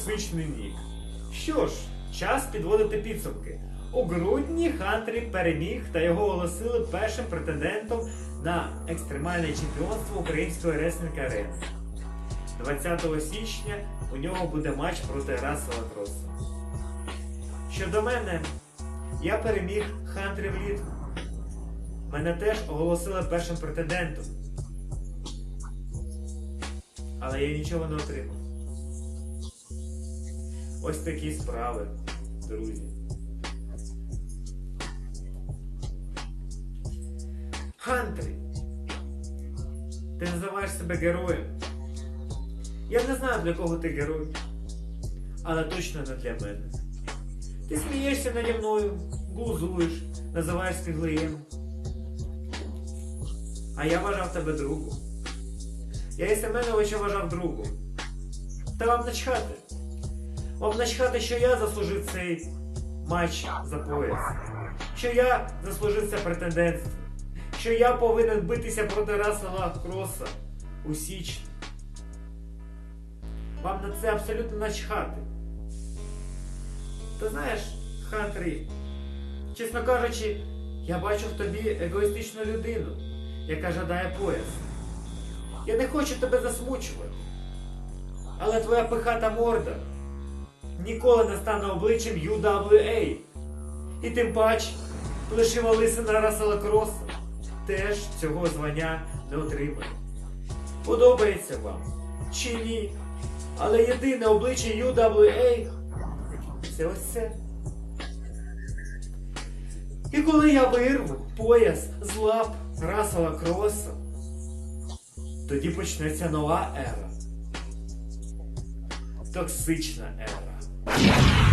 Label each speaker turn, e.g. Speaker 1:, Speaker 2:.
Speaker 1: егоїстичний нік. Що ж, час підводити підсумки. У грудні Хантрі переміг та його оголосили першим претендентом на екстремальне чемпіонство української реслінг арени. 20 січня у нього буде матч проти Рассела Кроса. Щодо мене, я переміг Хантрі влітку. Мене теж оголосили першим претендентом. Але я нічого не отримав. Ось такі справи, друзі. Хантрі, ти називаєш себе героєм. Я не знаю, для кого ти герой, але точно не для мене. Ти смієшся наді мною, глузуєш, називаєш фіглеєм. А я вважав тебе другом. Я і Семеновича вважав другом. Та вам начхати. Вам начхати, що я заслужив цей матч за пояс. Що я заслужив це претендентство. Що я повинен битися проти Рассела Кроса у січні. Вам на це абсолютно начхати. Ти знаєш, Хантрі, чесно кажучи, я бачу в тобі егоїстичну людину, яка жадає пояс. Я не хочу тебе засмучувати. Але твоя пихата морда ніколи не стане обличчям UWA. І тим паче, лишива лисина Рассела Кроса теж цього звання не отримає. Подобається вам чи ні? Але єдине обличчя UWA це ось це. І коли я вирву пояс з лап Рассела Кроса, тоді почнеться нова ера. Токсична ера. Yeah.